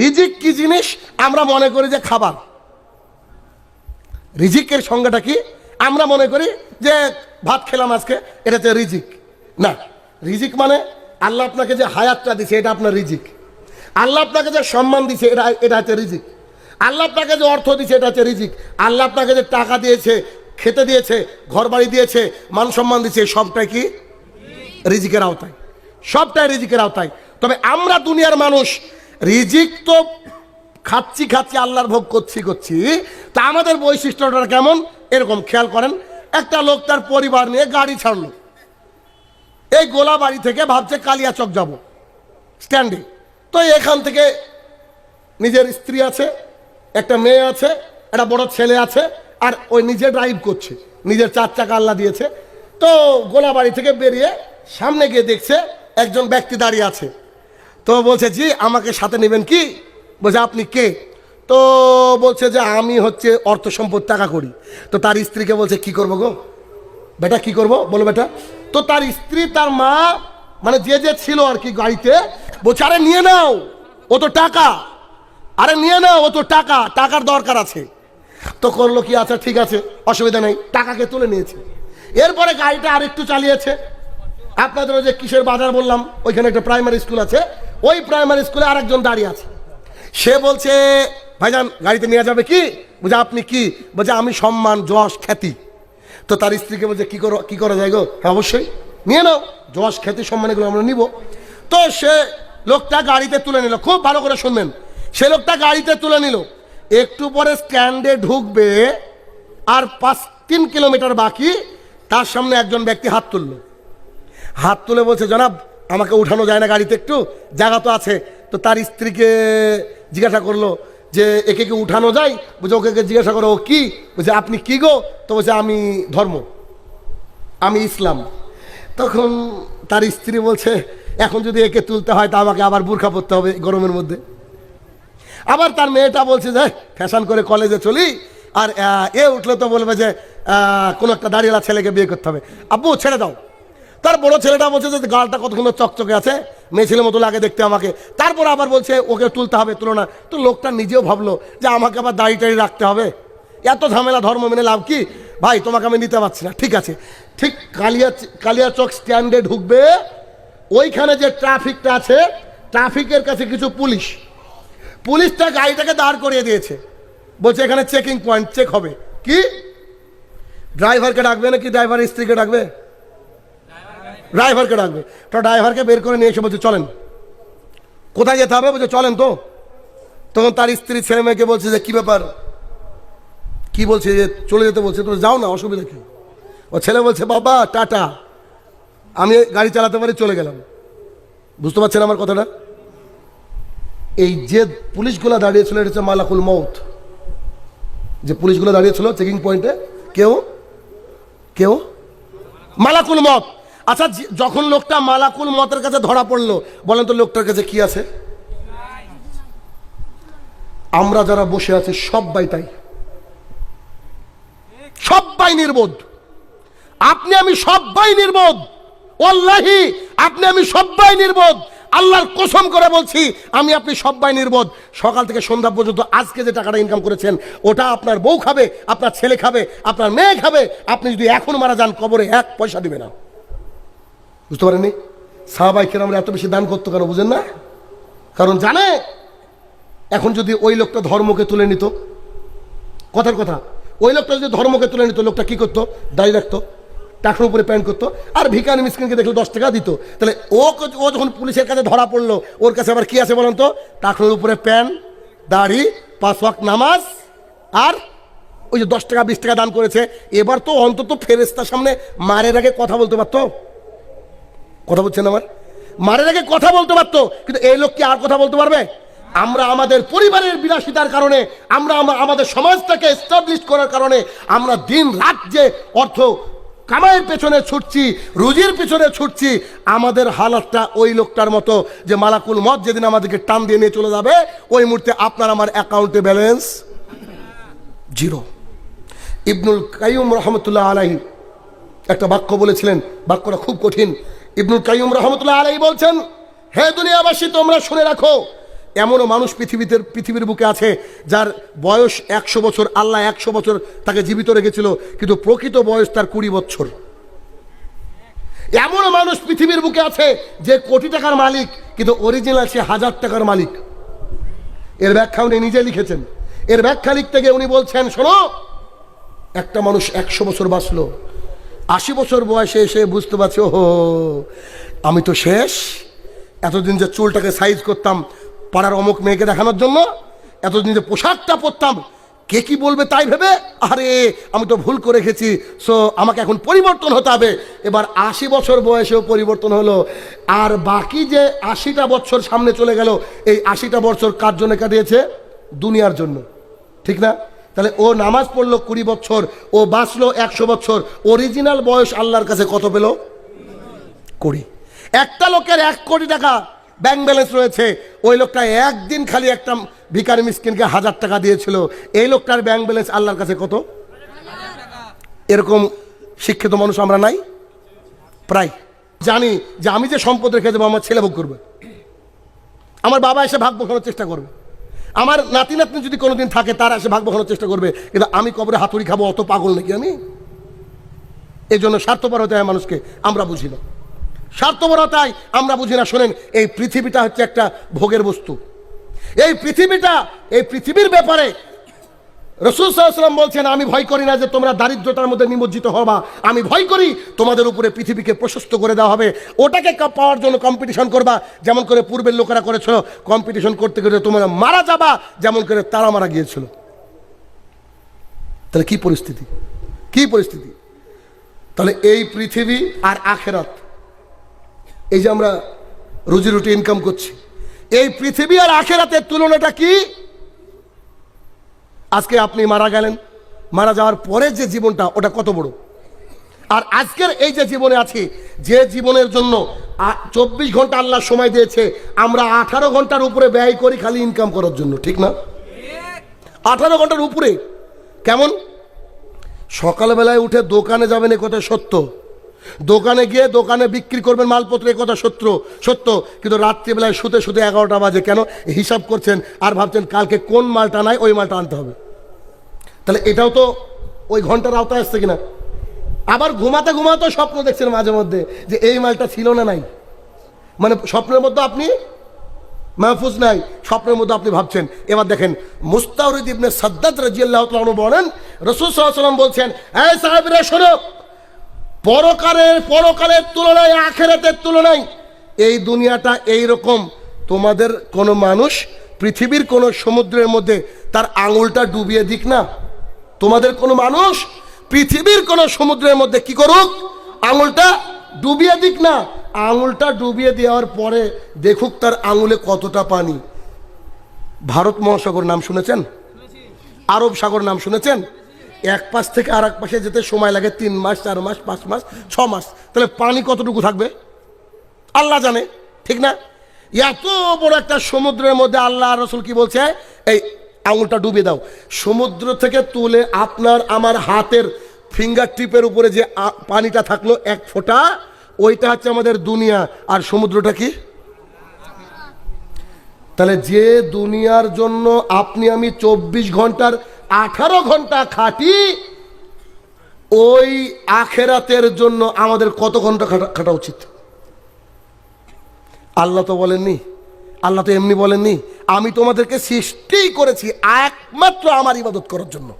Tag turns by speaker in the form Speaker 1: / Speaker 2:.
Speaker 1: রিজিক কি জিনিস? আমরা মনে করি যে খাবার। রিজিকের সংজ্ঞাটা কি? আমরা মনে করি যে ভাত খেলাম আজকে, এটা হচ্ছে রিজিক। না, রিজিক মানে আল্লাহ আপনাকে যে হায়াতটা দিছে, এটা আপনার রিজিক। আল্লাহ আপনাকে যে সম্মান দিছে, এটা এটা হচ্ছে রিজিক। আল্লাহ আপনাকে যে অর্থ দিছে, এটা হচ্ছে রিজিক। আল্লাহ আপনাকে যে টাকা দিয়েছে, খেতে দিয়েছে ঘর বাড়ি দিয়েছে, মান সম্মান দিয়েছে, সবটাই কি? রিজিকের আওতায়। সবটাই রিজিকের আওতায়। তবে আমরা দুনিয়ার মানুষ রিজিক তো খাচ্ছি খাচ্ছি, আল্লাহর ভোগ করছি করছি। তা আমাদের বৈশিষ্ট্যটা কেমন? এরকম খেয়াল করেন। একটা লোক তার পরিবার নিয়ে গাড়ি ছাড়লো। এই গোলা বাড়ি থেকে ভাবছে কালিয়াচক যাব। স্ট্যান্ডে তো এখান থেকে নিজের স্ত্রী আছে, একটা মেয়ে আছে, একটা বড় ছেলে আছে, আর ওই নিজে ড্রাইভ করছে। নিজের চার চাকা আল্লাহ দিয়েছে। তো গোলা বাড়ি থেকে বেরিয়ে সামনে গিয়ে দেখছে একজন ব্যক্তি দাঁড়িয়ে আছে। তো বলছে, জি, আমাকে সাথে নেবেন কি? বলছে, আপনি কে? তো বলছে যে, আমি হচ্ছে অর্থ সম্পদ টাকা করি। তো তার স্ত্রীকে বলছে, কি করব গো? বেটা, কি করব? বলো বেটা। তো তার স্ত্রী, তার মা মানে যে যে ছিল আর কি গাড়িতে, বলছে, আরে, নিয়ে নাও, ও তো টাকা। আরে, নিয়ে নাও, ও তো টাকা, টাকার দরকার আছে। তো করল কি আচ্ছা ঠিক আছে, অসুবিধা নেই, টাকাকে তুলে নিয়েছে। এরপরে গাড়িটা আরেকটু চালিয়েছে। আপনাদের ওই যে কিসের বাজার বললাম, ওইখানে একটা প্রাইমারি স্কুল আছে ওই প্রাইমারি স্কুলে আরেকজন দাঁড়িয়ে আছে। সে বলছে, ভাইজান, গাড়িতে নিয়ে যাবে কি? বলছে, আপনি কি? বলছে, আমি সম্মান, যশ, খ্যাতি। তো তার স্ত্রীকে বলছে, কি করো, কি করা যায় গো? হ্যাঁ অবশ্যই। নিয়ে নাও, যশ, খ্যাতি সম্মান এগুলো আমরা নিব। তো সে লোকটা গাড়িতে তুলে নিল। খুব ভালো করে শুনবেন। সে লোকটা গাড়িতে তুলে নিল। একটু পরে স্ট্যান্ডে ঢুকবে আর পাঁচ, তিন কিলোমিটার বাকি, তার সামনে একজন ব্যক্তি হাত তুললো। হাত তুলে বলছে, জনাব আমাকে উঠানো যায় না গাড়িতে একটু, জায়গা তো আছে। তো তার স্ত্রীকে জিজ্ঞাসা করল যে, একে কে উঠানো যায়? বলছে, ওকে জিজ্ঞাসা করো, ও কি? বলছে, আপনি কি গো? তো বলছে, আমি ধর্ম, আমি ইসলাম। তখন তার স্ত্রী বলছে, এখন যদি একে তুলতে হয়, তা আমাকে আবার বুর্খা পরতে হবে গরমের মধ্যে। আবার তার মেয়েটা বলছে যে, ফ্যাশন করে কলেজে চলি, আর এ উঠলে তো বলবে যে কোনো একটা দাঁড়িয়েলা ছেলেকে বিয়ে করতে হবে। আব্বু, ছেড়ে দাও। তার বড় ছেলেটা বলছে যে গালটা কতক্ষণ চকচকে আছে, মেয়ে ছেলের মতো লাগে দেখতে আমাকে। তারপর আবার বলছে, ওকে তুলতে হবে তুলনা। তো লোকটা নিজেও ভাবলো যে আমাকে আবার দাড়ি টাড়ি রাখতে হবে। এত ঝামেলা, ধর্ম মেনে লাভ কি? ভাই, তোমাকে আমি নিতে পারছি না, ঠিক আছে। ঠিক কালিয়া কালিয়া চক স্ট্যান্ডে ঢুকবে, ওইখানে যে ট্রাফিকটা আছে, ট্রাফিকের কাছে কিছু পুলিশ। পুলিশটা গাড়িটাকে দাঁড় করিয়ে দিয়েছে। বলছে, এখানে চেকিং পয়েন্ট চেক হবে। কি? ড্রাইভারকে ডাকবে নাকি? ড্রাইভার স্ত্রীকে ডাকবে? ড্রাইভারকে ডাকবে। তো ড্রাইভারকে বের করে নিয়ে এসে বলছে, চলেন। কোথায় যেতে হবে? বলছে, চলেন তো। তখন তার স্ত্রী ছেলে মেয়েকে বলছে যে, কি ব্যাপার? কি বলছে যে, চলে যেতে বলছে? তো যাও না, অসুবিধা কি? ও ছেলে বলছে, বাবা, টাটা। আমি গাড়ি চালাতে পারি, চলে গেলাম। বুঝতে পারছেন আমার কথাটা? এই যে পুলিশগুলো দাঁড়িয়েছিল, এটা হচ্ছে মালাকুল মৌত যে পুলিশগুলো দাঁড়িয়েছিল চেকিং পয়েন্টে কেউ? কেউ? মালাকুল মত আচ্ছা যখন লোকটা মালাকুল মতের কাছে ধরা পড়ল, বলেন তো লোকটার কাছে কি আছে? আমরা যারা বসে আছি সবাই তাই। সবাই নির্বোধ। আপনি আমি সবাই নির্বোধ। ওল্লাহি আপনি আমি সবাই নির্বোধ। আল্লাহর কসম করে বলছি, আমি আপনি সবাই নির্বোধ। সকাল থেকে সন্ধ্যা পর্যন্ত আজকে যে টাকাটা ইনকাম করেছেন, ওটা আপনার বউ খাবে, আপনার ছেলে খাবে, আপনার মেয়ে খাবে, আপনি যদি এখন মারা যান, কবরে এক পয়সা দিবে না। বুঝতে পারেননি? সাহাবাই আমরা এত বেশি দান করতো কেন বুঝেন না? কারণ জানে? এখন যদি ওই লোকটা ধর্মকে তুলে নিত, কথার কথা, ওই লোকটা যদি ধর্মকে তুলে নিত, লোকটা কি করতো? দাঁড়িয়ে রাখতো, টাকার উপরে প্যান্ট করতো, আর ভিকানি মিসকিনকে দেখলে দশ টাকা দিত। তাহলে ও ও যখন পুলিশের কাছে ধরা পড়ল, ওর কাছে আবার কি আছে বলেন তো? টাকার উপরে প্যান্ট, দাড়ি, পাঁচ ওয়াক্ত নামাজ, আর ওই যে দশ টাকা, বিশ টাকা দান করেছে। এবার তো অন্তত ফেরেস্তার সামনে মারের আগে কথা বলতে পারতো। কথা বলছেন আমার? মারের আগে কথা বলতে পারতো, কিন্তু এই লোক কি আর কথা বলতে পারবে? আমরা আমাদের পরিবারের বিলাসিতার কারণে, আমরা আমাদের সমাজটাকে এস্টাবলিশ করার কারণে, আমরা দিন রাত যে অর্থ কামাইয়ের পেছনে ছুটছি, রুজির পেছনে ছুটছি, আমাদের হালাতটা ওই লোকটার মতো যে মালাকুল মত যেদিন আমাদেরকে টান দিয়ে নিয়ে চলে যাবে, ওই মুহূর্তে আপনার আমার অ্যাকাউন্টে ব্যালেন্স জিরো ইবনুল কাইম রহমতুল্লাহ আলাহি একটা বাক্য বলেছিলেন, বাক্যটা খুব কঠিন। ইবনুল কাইম রহমতুল্লাহ আলাই বলছেন, হে দুনিয়াবাসী, তোমরা শুনে রাখো, এমনও মানুষ পৃথিবীতে পৃথিবীর বুকে আছে যার বয়স একশো বছর, আল্লাহ একশো বছর তাকে জীবিত রেখেছিল, কিন্তু প্রকৃত বয়স তার কুড়ি বছর। এমনও মানুষ পৃথিবীর বুকে আছে যে কোটি টাকার মালিক, কিন্তু অরিজিনাল সে হাজার টাকার মালিক। এর ব্যাখ্যা উনি নিজে লিখেছেন। এর ব্যাখ্যা লিখতে গিয়ে উনি বলছেন, শোনো, একটা মানুষ একশো বছর বাঁচলো আশি বছর বয়সে এসে বুঝতে পারছি ও আমি তো শেষ। এতদিন যে চুলটাকে সাইজ করতাম পাড়ার অমুক মেয়েকে দেখানোর জন্য, এতদিন যে পোশাকটা পরতাম, কে কি বলবে তাই ভেবে? আরে, আমি তো ভুল করে রেখেছি। সো আমাকে এখন পরিবর্তন হতে হবে। এবার আশি বছর বয়সেও পরিবর্তন হলো। আর বাকি যে আশিটা বছর সামনে চলে গেল, এই আশিটা বছর কার জন্য কাটিয়েছে? দুনিয়ার জন্য। ঠিক না? তাহলে ও নামাজ পড়ল কুড়ি বছর, ও বাঁচলো একশো বছর অরিজিনাল বয়স আল্লাহর কাছে কত পেল? কুড়ি। একটা লোকের এক কোটি টাকা ব্যাংক ব্যালেন্স রয়েছে, ওই লোকটা একদিন খালি একটা ভিকারি মিসকিনকে হাজার টাকা দিয়েছিল, এই লোকটার ব্যাংক ব্যালেন্স আল্লাহর কাছে কত? এরকম শিক্ষিত মানুষ আমরা নাই? প্রায়। জানি যে আমি যে সম্পদ রেখে দেবো, আমার ছেলে ভোগ করবে। আমার বাবা এসে ভাগ বসানোর চেষ্টা করবে। আমার নাতি নাতনি যদি কোনোদিন থাকে, তারা এসে ভাগ বসানোর চেষ্টা করবে। কিন্তু আমি কবরে হাতুড়ি খাব, অত পাগল নাকি আমি? এই জন্য স্বার্থপর হতে হয় মানুষকে আমরা বুঝি না। স্বার্থপরতায় আমরা বুঝি না। শোনেন, এই পৃথিবীটা হচ্ছে একটা ভোগের বস্তু। এই পৃথিবীটা, এই পৃথিবীর ব্যাপারে রসুল সাল্লাম বলছেন, আমি ভয় করি না যে তোমরা দারিদ্রতার মধ্যে নিমজ্জিত হবা। আমি ভয় করি তোমাদের উপরে পৃথিবীকে প্রশস্ত করে দেওয়া হবে। ওটাকে পাওয়ার জন্য কম্পিটিশন করবা। যেমন করে পূর্বের লোকেরা করেছিল কম্পিটিশন করতে করতে তোমরা মারা যাবা। যেমন করে তারা মারা গিয়েছিল। তাহলে কি পরিস্থিতি? কি পরিস্থিতি? তাহলে এই পৃথিবী আর আখেরাত, এই যে আমরা রুজি রুটি ইনকাম করছি, এই পৃথিবী আর আখেরাতের তুলনাটা কি? আজকে আপনি মারা গেলেন। মারা যাওয়ার পরে যে জীবনটা, ওটা কত বড়? আর আজকের এই যে জীবনে আছি, যে জীবনের জন্য চব্বিশ ঘণ্টা আল্লাহ সময় দিয়েছে, আমরা আঠারো ঘণ্টার উপরে ব্যয় করি খালি ইনকাম করার জন্য, ঠিক না? আঠারো ঘণ্টার উপরে। কেমন? সকালবেলায় উঠে দোকানে যাবেন, এ কথা সত্য। দোকানে গিয়ে দোকানে বিক্রি করবেন মালপত্র, এ কথা সত্য সত্য। কিন্তু রাত্রিবেলায় শুতে শুতে এগারোটা বাজে। কেন? হিসাব করছেন আর ভাবছেন কালকে কোন মালটা নাই, ওই মালটা আনতে হবে। তাহলে এটাও তো ওই ঘণ্টার আওতায় আসছে কিনা? আবার ঘুমাতে ঘুমাতেও স্বপ্ন দেখছেন মাঝে মধ্যে যে এই মালটা ছিল না নাই। মানে স্বপ্নের মধ্যে আপনি মাহফুজ নাই, স্বপ্নের মধ্যে আপনি ভাবছেন। এবার দেখেন, মুস্তাউরিদ ইবনে সাদ্দাত রাজিয়াল্লাহ বলেন, রসুল সাল্লাম বলছেন, এই সাহেবরা, শোনো, পরকালের পরকালের তুলনায় আখেরাতের তুলনায় এই দুনিয়াটা এই রকম তোমাদের কোনো মানুষ পৃথিবীর কোনো সমুদ্রের মধ্যে তার আঙুলটা ডুবিয়ে দিক না। তোমাদের কোনো মানুষ পৃথিবীর কোনো সমুদ্রের মধ্যে কি করুক? আঙুলটা ডুবিয়ে দিক না। আঙুলটা ডুবিয়ে দেওয়ার পরে দেখুক তার আঙুলে কতটা পানি। ভারত মহাসাগর নাম শুনেছেন? আরব সাগর নাম শুনেছেন? এক পাশ থেকে আর এক পাশে যেতে সময় লাগে তিন মাস, চার মাস, পাঁচ মাস, ছ মাস। তাহলে পানি কতটুকু থাকবে? আল্লাহ জানে, ঠিক না? এত বড় একটা সমুদ্রের মধ্যে আল্লাহ রসুল কি বলছে? এই আঙুলটা ডুবিয়ে দাও। সমুদ্র থেকে তুলে আপনার আমার হাতের ফিঙ্গার টিপের উপরে যে পানিটা থাকল এক ফোঁটা, ওইটা হচ্ছে আমাদের দুনিয়া। আর সমুদ্রটা কি? তাহলে যে দুনিয়ার জন্য আপনি আমি চব্বিশ ঘণ্টার আঠারো ঘণ্টা খাটি, ওই আখেরাতের জন্য আমাদের কত ঘণ্টা খাটা খাটা উচিত? আল্লাহ তো বলেননি। আল্লাহ তো এমনি বলেননি আমি তোমাদেরকে সৃষ্টি করেছি একমাত্র আমার ইবাদত করার জন্য।